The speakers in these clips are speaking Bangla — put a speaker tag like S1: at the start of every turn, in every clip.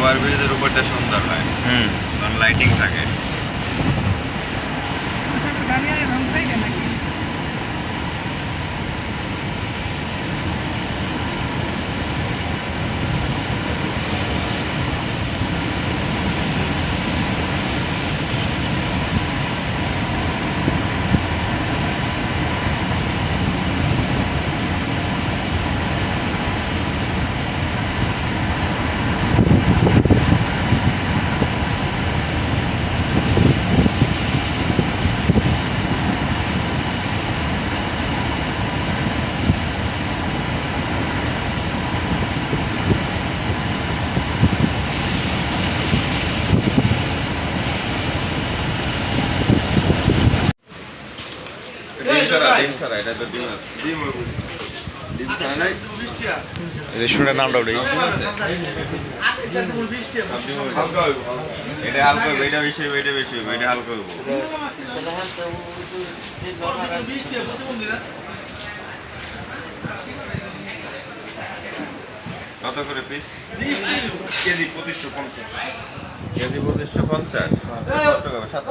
S1: ওভার ব্রিজের উপরটা সুন্দর হয়।
S2: হুম।
S1: কারণ লাইটিং থাকে।
S2: রেস্টুরেন্টের নামটা ওটাই।
S1: এটা হালকা হবে এটা বেশি এটা বেশি এটা হালকা কত করে পিস
S3: কেজি পঁচিশশো পঞ্চাশ।
S1: কেজি পঁচিশশো পঞ্চাশ। সাতশো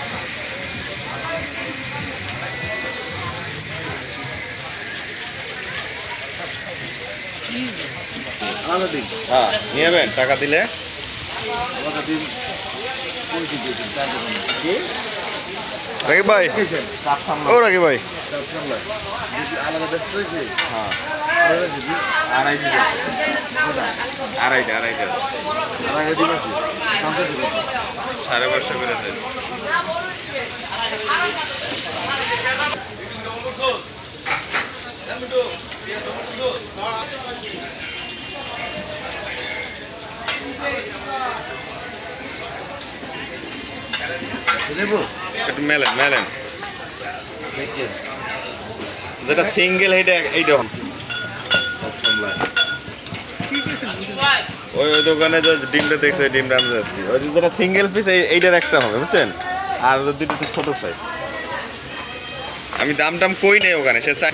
S3: আলাদা দিন।
S1: হ্যাঁ নিয়ে যাবেন টাকা দিলে।
S3: আলাদা দিন
S2: রাকিব ভাই। ও রাকিব ভাই।
S3: আলাদা ব্যস্ত হয়েছে?
S1: হ্যাঁ। আড়াইশো আড়াইটা আড়াইটা
S3: দিন আছে
S1: সাড়ে পাঁচশো করে
S3: দেবো
S1: মেলেন মেলেন। যেটা সিঙ্গেল
S3: চাপ
S1: ওই ওই দোকানে ডিমটা দেখছ ডিমটা আমি যাচ্ছি। ওই যেটা সিঙ্গেল পিস এইটার একটা হবে, বুঝছেন? আর দুটো তো ছোট সাইজ আমি দাম টাম কই নেই ওখানে, সে চাই